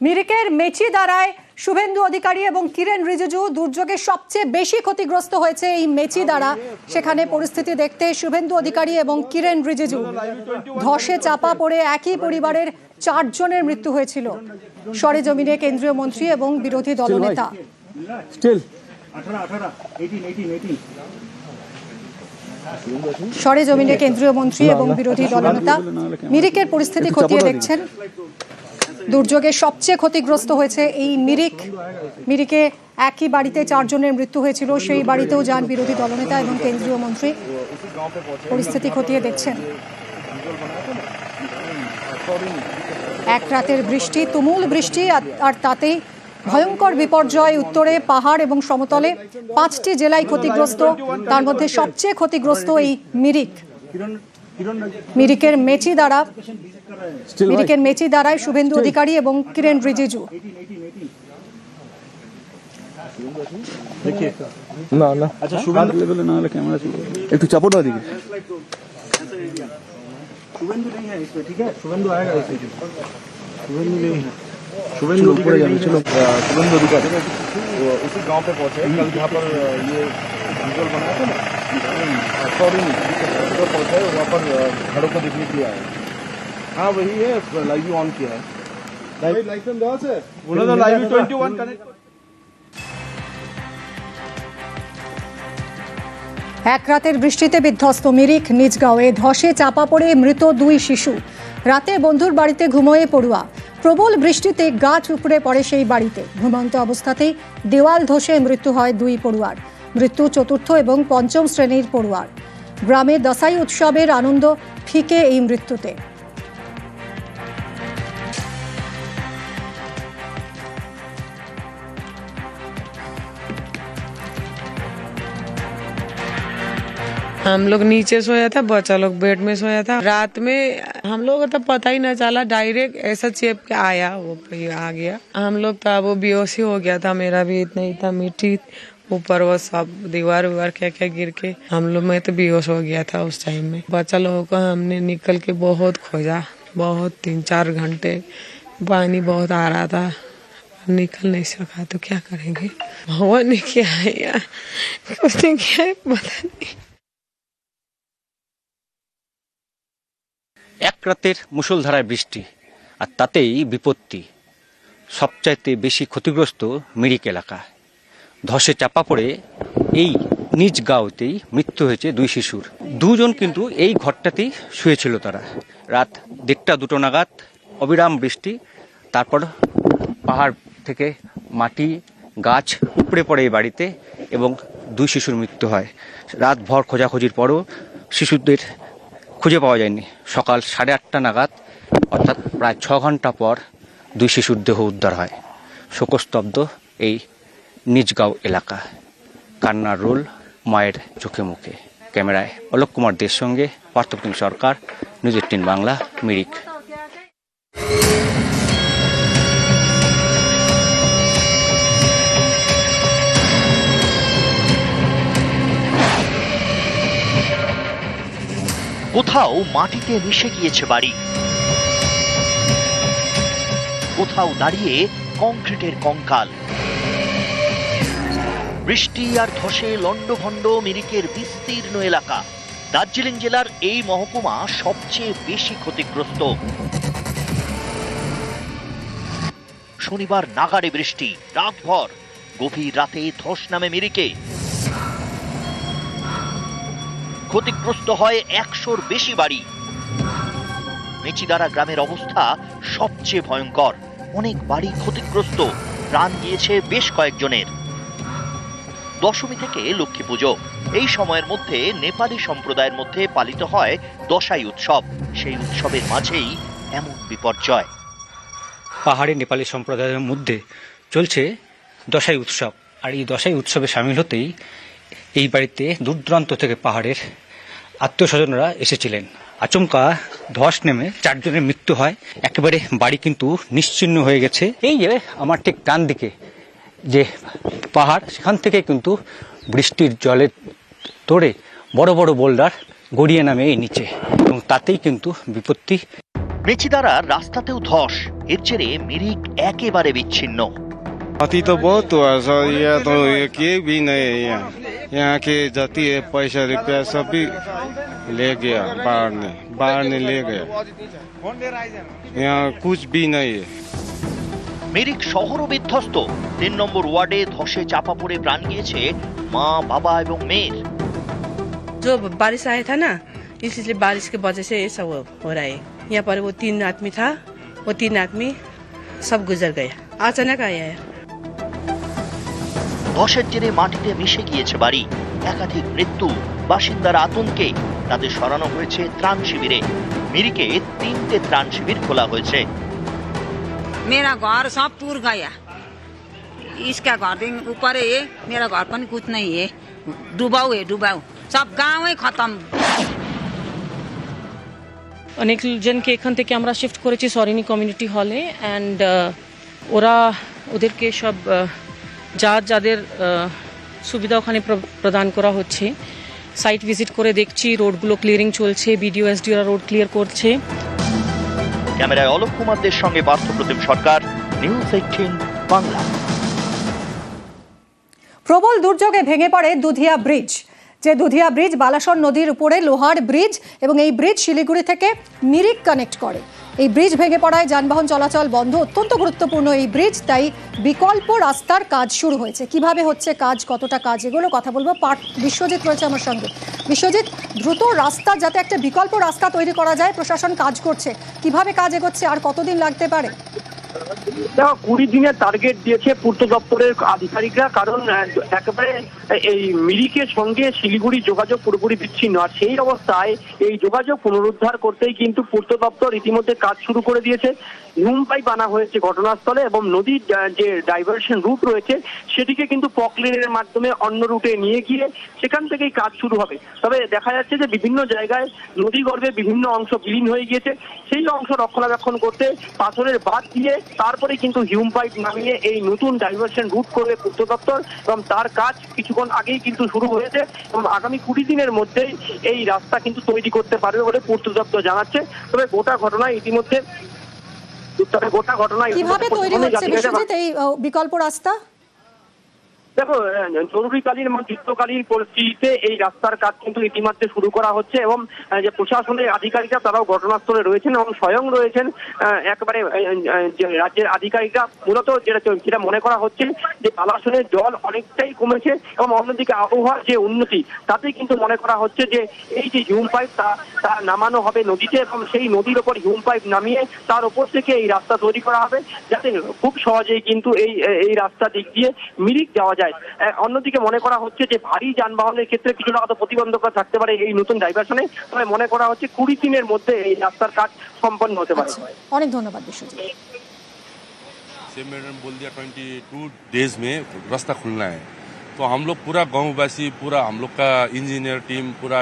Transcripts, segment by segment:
মিরিকের মেচিদারায় শুভেন্দু অধিকারী এবং কিরেন রিজিজু দুর্যোগে সবচেয়ে বেশি ক্ষতিগ্রস্ত হয়েছে এই মেচি দ্বারা সেখানে পরিস্থিতি দেখতে শুভেন্দু অধিকারী এবং কিরেন রিজিজু ধসে চাপা পড়ে একই পরিবারের চারজনের মৃত্যু হয়েছিল সরেজমিনে কেন্দ্রীয় মন্ত্রী এবং বিরোধী দলনেতা সরেজমিনে কেন্দ্রীয় মন্ত্রী এবং বিরোধী দলনেতা মিরিকের পরিস্থিতি খতিয়ে দেখছেন দুর্যোগে সবচেয়ে ক্ষতিগ্রস্ত হয়েছে এই মিরিক। মিরিকে একই বাড়িতে চারজনের মৃত্যু হয়েছিল। সেই বাড়িতেও যান বিরোধী দলনেতা এবং কেন্দ্রীয় মন্ত্রী। পরিস্থিতি খতিয়ে দেখছেন। এক রাতের বৃষ্টি, তুমুল বৃষ্টি, আর তাতেই ভয়ঙ্কর বিপর্যয় উত্তরে পাহাড় এবং সমতলে পাঁচটি জেলায় ক্ষতিগ্রস্ত। তার মধ্যে সবচেয়ে ক্ষতিগ্রস্ত এই মিরিক। মিরিকের মেচি দ্বারা স্টিল মিরিকের মেচি দ্বারায় শুভেন্দু অধিকারী এবং কিরেন রিজিজু देखिए না না अच्छा হাত शुभेंदु লেভেলে না হলে ক্যামেরা চলবে একটু চাপো না দিকে शुभेंदु नहीं है इसमें ठीक है शुभेंदु आएगा इसे शुभेंदु नहीं है शुभेंदु ऊपर जाने चलो शुभेंदु अधिकारी वो उसी गांव पे पहुंचे कल जहाँ पर ये विजुअल बनाया था ना सॉरी तो पहुंचे वहाँ पर घरों को देखने के लिए आए हाँ वही है लाइव ऑन किया है लाइसेंस दो से बोलो तो लाइव ट्वेंटी वन कनेक्ट এক রাতের বৃষ্টিতে বিধ্বস্ত মিরিক নিজগাঁওয়ে ধসে চাপা পড়ে মৃত দুই শিশু রাতে বন্ধুর বাড়িতে ঘুমোয়ে পড়ুয়া প্রবল বৃষ্টিতে গাছ উপড়ে পড়ে সেই বাড়িতে ঘুমন্ত অবস্থাতেই দেওয়াল ধসে মৃত্যু হয় দুই পড়ুয়ার মৃত্যু চতুর্থ এবং পঞ্চম শ্রেণীর পড়ুয়ার গ্রামে দশাই উৎসবের আনন্দ ফিকে এই মৃত্যুতে हम लोग नीचे सोया था बच्चा लोग बेड में सोया था रात में हम लोग को तो पता ही ना चला डायरेक्ट ऐसा चेप के आया वो पे आ गया हम लोग तो वो बेहोशी हो गया था मेरा भी इतना ही था मिट्टी ऊपर वो सब दीवार उवार क्या क्या गिर के हम लोग मैं तो बेहोश हो गया था उस टाइम में बच्चा लोगों को हमने निकल के बहुत खोजा बहुत तीन चार घंटे पानी बहुत आ रहा था निकल नहीं सका तो क्या करेंगे भगवान ने क्या है यार उसने क्या है पता नहीं এক রাতের মুষলধারায় বৃষ্টি আর তাতেই বিপত্তি সবচাইতে বেশি ক্ষতিগ্রস্ত মিরিক এলাকা ধসে চাপা পড়ে এই নিজ গাঁওতেই মৃত্যু হয়েছে দুই শিশুর। দুজন কিন্তু এই ঘরটাতেই শুয়েছিল তারা। রাত দেড়টা দুটো নাগাদ অবিরাম বৃষ্টি, তারপর পাহাড় থেকে মাটি, গাছ উপড়ে পড়ে এই বাড়িতে এবং দুই শিশুর মৃত্যু হয়। রাত ভর খোঁজাখুঁজির পরও শিশুদের খুঁজে পাওয়া যায়নি। সকাল সাড়ে আটটা নাগাদ, অর্থাৎ প্রায় ছ ঘণ্টা পর দুই শিশুর দেহ উদ্ধার হয়। শোকস্তব্ধ এই নিজগাঁও এলাকা। কান্নার রোল মায়ের চোখে মুখে। ক্যামেরায় অলোক কুমার দের সঙ্গে পার্থপ্রতিম সরকার নিউজ এইটিন বাংলা, মিরিক। কোথাও মাটিতে মিশে গিয়েছে বাড়ি। কোথাও দাঁড়িয়ে কংক্রিটের কঙ্কাল। বৃষ্টি আর ধসে লণ্ডভণ্ড মিরিকের বিস্তীর্ণ এলাকা। দার্জিলিং জেলার এই মহকুমা সবচেয়ে বেশি ক্ষতিগ্রস্ত। শনিবার নাগাড়ে বৃষ্টি, রাতভর। গভীর রাতে ধস নামে মিরিকে। ক্ষতিগ্রস্ত হয় একশোর বেশি বাড়ি। মেচিদারা গ্রামের অবস্থা সবচেয়ে ভয়ঙ্কর। অনেক বাড়ি ক্ষতিগ্রস্ত। প্রাণ দিয়েছে বেশ কয়েকজনের। দশমী থেকে লক্ষ্মী পুজো। এই সময়ের মধ্যে নেপালি সম্প্রদায়ের মধ্যে পালিত হয় দশাই উৎসব। সেই উৎসবের মাঝেই এমন বিপর্যয়। পাহাড়ি নেপালি সম্প্রদায়ের মধ্যে চলছে দশাই উৎসব। আর এই দশাই উৎসবে সামিল হতেই এই বাড়িতে দূর দূরান্ত থেকে পাহাড়ের আত্মীয় স্বজনরা এসেছিলেন। আচমকা ধস নেমে চারজনের মৃত্যু হয়। একেবারে বাড়ি কিন্তু নিশ্চিহ্ন হয়ে গেছে। এই যে আমার ঠিক ডান দিকে যে পাহাড় সেখান থেকে কিন্তু বৃষ্টির জলে তোড়ে বড় বড় বোল্ডার গড়িয়ে নামে এই নিচে এবং তাতেই কিন্তু বিপত্তি মেচিদারা রাস্তাতেও ধস এর জেরে মিরিক একেবারে বিচ্ছিন্ন अति तो बहुत हुआ सर ये तो ये किए भी नहीं है यहाँ यहाँ के जाती है पैसा रुपया सब भी ले गया बाहर ने बाहर ने ले गया यहाँ कुछ भी नहीं है মিরিক শহরও বিধ্বস্ত তিন নম্বর ওয়ার্ডে ধসে চাপা পড়ে প্রাণ গিয়েছে মা বাবা এবং মেয়ের जो बारिश आया था ना इसलिए बारिश की वजह से ये सब हो रहा है यहाँ पर वो तीन आदमी था वो तीन आदमी सब गुजर गया अचानक आया है ধসের জেরে মাটিতে মিশে গিয়েছে বাড়ি একাধিক মৃত্যু বাসিন্দার আতঙ্কে তাদের সরানো হয়েছে ত্রাণ শিবিরে মিরিকে তিনটে ত্রাণ শিবির খোলা হয়েছে मेरा घर सब टूट गया इसका घर दिन ऊपर है मेरा घर पनि कुछ नहीं है डुबाऊ है डुबाऊ सब गाँव ही खत्म অনেক জনকে এখান থেকে আমরা শিফট করেছি সরিনি কমিউনিটি হলে অ্যান্ড ওরা ওদেরকে সব আহ, যা যাদের আহ, সুবিধা ওখানে প্র- প্রদান করা হচ্ছে সাইট ভিজিট করে দেখছি রোডগুলো ক্লিয়ারিং চলছে বিডিও এসডিওরা রোড ক্লিয়ার করছে ক্যামেরায় অলোক কুমারদের সঙ্গে পার্থপ্রতিম সরকার, নিউজ এইটিন বাংলা। প্রবল দুর্যোগে ভেঙে পড়ে দুধিয়া ব্রিজ। যে দুধিয়া ব্রিজ বালাসর নদীর উপরে লোহার ব্রিজ এবং এই ব্রিজ শিলিগুড়ি থেকে মিরিক কানেক্ট করে। এই ব্রিজ ভেঙে পড়ায় যানবাহন চলাচল বন্ধ। অত্যন্ত গুরুত্বপূর্ণ এই ব্রিজ, তাই বিকল্প রাস্তার কাজ শুরু হয়েছে। কীভাবে হচ্ছে কাজ, কতটা কাজ, এগুলো কথা বলব। পাঠ বিশ্বজিৎ রয়েছে আমার সঙ্গে। বিশ্বজিৎ, দ্রুত রাস্তা যাতে একটা বিকল্প রাস্তা তৈরি করা যায়, প্রশাসন কাজ করছে। কীভাবে কাজ এগোচ্ছে আর কতদিন লাগতে পারে? দেখো, কুড়ি দিনের টার্গেট দিয়েছে পূর্ত দপ্তরের আধিকারিকরা, কারণ একেবারে এই মিরিকের সঙ্গে শিলিগুড়ি যোগাযোগ পুরোপুরি বিচ্ছিন্ন। আর সেই অবস্থায় এই যোগাযোগ পুনরুদ্ধার করতেই কিন্তু পূর্ত দপ্তর ইতিমধ্যে কাজ শুরু করে দিয়েছে। হুম পাইপ আনা হয়েছে ঘটনাস্থলে এবং নদীর যে ডাইভারশন রুট রয়েছে, সেটিকে কিন্তু পকলেনের মাধ্যমে অন্য রুটে নিয়ে গিয়ে সেখান থেকেই কাজ শুরু হবে। তবে দেখা যাচ্ছে যে বিভিন্ন জায়গায় নদী গর্ভে বিভিন্ন অংশ বিলীন হয়ে গিয়েছে। সেই অংশ রক্ষণাবেক্ষণ করতে পাথরের বাদ দিয়ে তারপরে কিন্তু হিউম পাইপ নামিয়ে এই নতুন ডাইভারশন রুট করবে পূর্ত দপ্তর এবং তার কাজ কিছুক্ষণ আগেই কিন্তু শুরু হয়েছে এবং আগামী কুড়ি দিনের মধ্যেই এই রাস্তা কিন্তু তৈরি করতে পারবে বলে পূর্ত দপ্তর জানাচ্ছে। তবে গোটা ঘটনায় ইতিমধ্যে গোটা ঘটনা কীভাবে তৈরি হচ্ছে? বিশ্বজিৎ এই বিকল্প রাস্তা? দেখো জরুরিকালীন এবং যুদ্ধকালীন পরিস্থিতিতে এই রাস্তার কাজ কিন্তু ইতিমধ্যে শুরু করা হচ্ছে এবং যে প্রশাসনের আধিকারিকরা, তারাও ঘটনাস্থলে রয়েছেন এবং স্বয়ং রয়েছেন একেবারে রাজ্যের আধিকারিকরা, মূলত যেটা যেটা মনে করা হচ্ছে যে পালাসনের জল অনেকটাই কমেছে এবং অন্যদিকে আবহাওয়ার যে উন্নতি, তাতে কিন্তু মনে করা হচ্ছে যে এই যে হিউম পাইপ, তা তা নামানো হবে নদীতে এবং সেই নদীর ওপর হিউম পাইপ নামিয়ে তার ওপর থেকে এই রাস্তা তৈরি করা হবে, যাতে খুব সহজেই কিন্তু এই এই রাস্তা দিক দিয়ে মিরিক যাওয়া যায়। আহ, অন্যদিকে মনে করা হচ্ছে যে ভারী যানবাহনের ক্ষেত্রে কিছুটা হয়তো প্রতিবন্ধকতা থাকতে পারে এই নতুন ডাইভারশনে তবে মনে করা হচ্ছে কুড়ি দিনের মধ্যে এই রাস্তার কাজ সম্পন্ন হতে পারে আচ্ছা অনেক ধন্যবাদ বিশ্বজিৎ से मैडम बोल दिया ट्वेंटी टू डेज में रास्ता खुलना है तो हम लोग पूरा गांववासी पूरा हम लोग का इंजीनियर टीम पूरा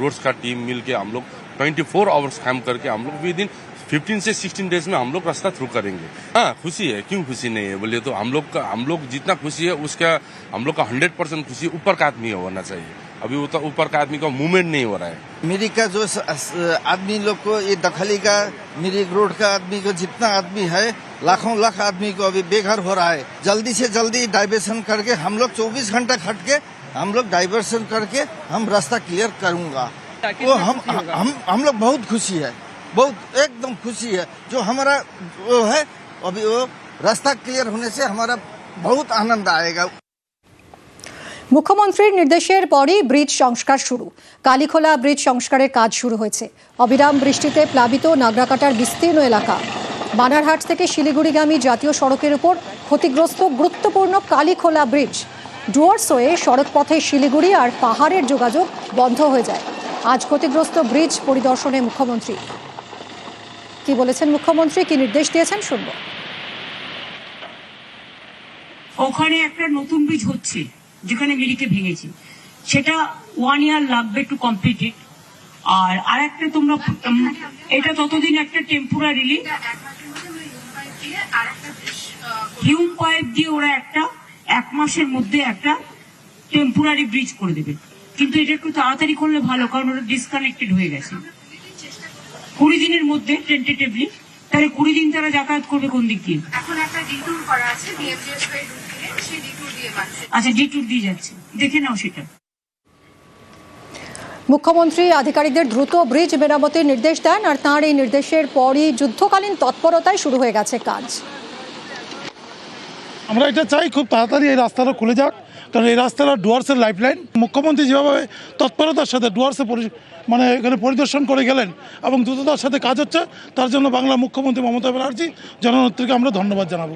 रोड्स का टीम मिल के हम लोग ट्वेंटी फोर आवर्स काम करके हम लोग विद इन फिफ्टीन से सिक्सटीन डेज़ में हम लोग रास्ता थ्रू करेंगे। हाँ खुशी है। क्यों खुशी नहीं है? बोलिए तो हम लोग का हम लोग जितना खुशी है उसका हम लोग का हंड्रेड परसेंट खुशी ऊपर का आदमी होना चाहिए। अभी वो तो ऊपर का आदमी का मूवमेंट नहीं हो रहा है। मेरी का जो आदमी लोग को ये दखली का मिरिक रोड का आदमी को जितना आदमी है लाखों लाख आदमी को अभी बेघर हो रहा है। जल्दी से जल्दी डाइवर्सन करके हम लोग 24 घंटा खट के हम लोग डाइवर्सन करके हम रास्ता क्लियर करूँगा। वो हम हम हम लोग बहुत खुशी है। बहुत एकदम खुशी है जो हमारा वो है अभी वो रास्ता क्लियर होने से हमारा बहुत आनंद आएगा মুখ্যমন্ত্রীর নির্দেশের পরই ব্রিজ সংস্কার শুরু কালীখোলা ব্রিজ সংস্কারের কাজ শুরু হয়েছে অবিরাম বৃষ্টিতে প্লাবিত নাগরাকাটার বিস্তীর্ণ এলাকা বানারহাট থেকে শিলিগুড়িগামী জাতীয় সড়কের উপর ক্ষতিগ্রস্ত গুরুত্বপূর্ণ কালীখোলা ব্রিজ ডুয়ার্স হয়ে সড়ক পথে শিলিগুড়ি আর পাহাড়ের যোগাযোগ বন্ধ হয়ে যায় আজ ক্ষতিগ্রস্ত ব্রিজ পরিদর্শনে মুখ্যমন্ত্রী কি বলেছেন মুখ্যমন্ত্রী? কি নির্দেশ দিয়েছেন? শুনব। ওখানে একটা নতুন ব্রিজ হচ্ছে, যেখানে মিরিকে ভেঙেছে। সেটা ওয়ান ইয়ার লাগবে টু কমপ্লিট ইট আর একটা তোমরা এটা ততদিন একটা টেম্পোরারিলি হিউম পাইপ দিয়ে ওরা একটা, এক মাসের মধ্যে একটা টেম্পোরারি ব্রিজ করে দেবে। কিন্তু এটা একটু তাড়াতাড়ি করলে ভালো, কারণ ওটা ডিসকানেক্টেড হয়ে গেছে। কুড়ি দিনের মধ্যে টেন্টেটিভলি তাহলে কুড়ি দিন তারা যাতায়াত করবে কোন দিক দিয়ে? এখন একটা ডিটুর করা আছে সেই ডিটুর দিয়ে আচ্ছা ডি দিয়ে যাচ্ছে। দেখে নাও সেটা। মুখ্যমন্ত্রী আধিকারিকদের দ্রুত ব্রিজ মেরামতির নির্দেশ দেন আর তাঁর এই নির্দেশের পরই যুদ্ধকালীন তৎপরতায় শুরু হয়ে গেছে কাজ। আমরা এটা চাই খুব তাড়াতাড়ি এই রাস্তাটা খুলে যাক। কারণ এই রাস্তাটা ডুয়ার্সের লাইফলাইন মুখ্যমন্ত্রী যেভাবে তৎপরতার সাথে ডুয়ার্সে মানে এখানে পরিদর্শন করে গেলেন এবং দ্রুততার সাথে কাজ হচ্ছে, তার জন্য বাংলা মুখ্যমন্ত্রী মমতা ব্যানার্জি, জননেত্রীকে আমরা ধন্যবাদ জানাব।